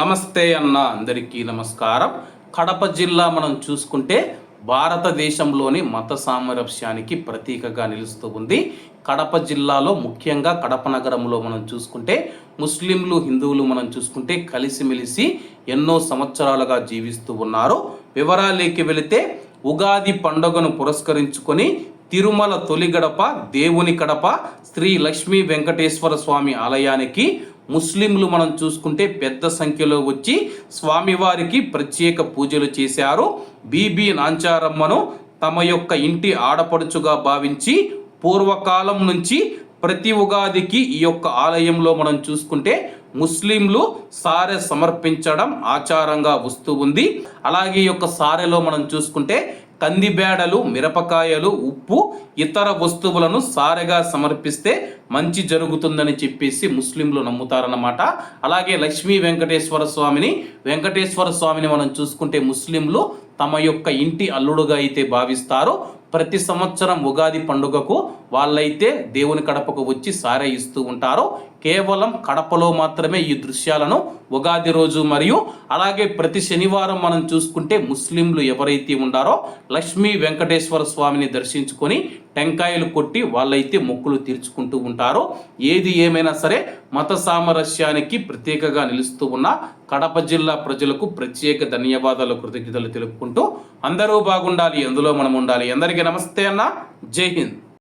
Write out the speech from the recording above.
నమస్తే అన్న అందరికీ నమస్కారం. కడప జిల్లా మనం చూసుకుంటే భారతదేశంలోని మత సామరస్యానికి ప్రతీకగా నిలుస్తూ ఉంది. కడప జిల్లాలో ముఖ్యంగా కడప నగరంలో మనం చూసుకుంటే ముస్లింలు హిందువులు మనం చూసుకుంటే కలిసిమెలిసి ఎన్నో సంవత్సరాలుగా జీవిస్తూ ఉన్నారు. వివరాలేకి వెళితే ఉగాది పండుగను పురస్కరించుకొని తిరుమల తొలి గడప దేవుని కడప శ్రీ లక్ష్మీ వెంకటేశ్వర స్వామి ఆలయానికి ముస్లింలు మనం చూసుకుంటే పెద్ద సంఖ్యలో వచ్చి స్వామివారికి ప్రత్యేక పూజలు చేశారు. బీబీ నాంచారమ్మను తమ యొక్క ఇంటి ఆడపడుచుగా భావించి పూర్వకాలం నుంచి ప్రతి ఉగాదికి ఈ యొక్క ఆలయంలో మనం చూసుకుంటే ముస్లింలు సారె సమర్పించడం ఆచారంగా వస్తూ ఉంది. అలాగే ఈ యొక్క సారెలో మనం చూసుకుంటే కందిబేడలు మిరపకాయలు ఉప్పు ఇతర వస్తువులను సారెగా సమర్పిస్తే మంచి జరుగుతుందని చెప్పేసి ముస్లింలు నమ్ముతారన్నమాట. అలాగే లక్ష్మీ వెంకటేశ్వర స్వామిని వెంకటేశ్వర స్వామిని మనం చూసుకుంటే ముస్లింలు తమ యొక్క ఇంటి అల్లుడుగా అయితే భావిస్తారు ప్రతి సంవత్సరం ఉగాది పండుగకు వాళ్ళైతే దేవుని కడపకు వచ్చి సారే ఇస్తూ ఉంటారు కేవలం కడపలో మాత్రమే ఈ దృశ్యాలను ఉగాది రోజు మరియు అలాగే ప్రతి శనివారం మనం చూసుకుంటే ముస్లింలు ఎవరైతే ఉండారో లక్ష్మీ వెంకటేశ్వర స్వామిని దర్శించుకొని టెంకాయలు కొట్టి వాళ్ళైతే మొక్కులు తీర్చుకుంటూ ఉంటారు ఏది ఏమైనా సరే మత సామరస్యానికి ప్రత్యేకగా నిలుస్తూ ఉన్న కడప జిల్లా ప్రజలకు ప్రత్యేక ధన్యవాదాలు కృతజ్ఞతలు తెలుపుకుంటూ అందరూ బాగుండాలి అందులో మనం ఉండాలి? అందరికీ నమస్తే అన్న. జై హింద్.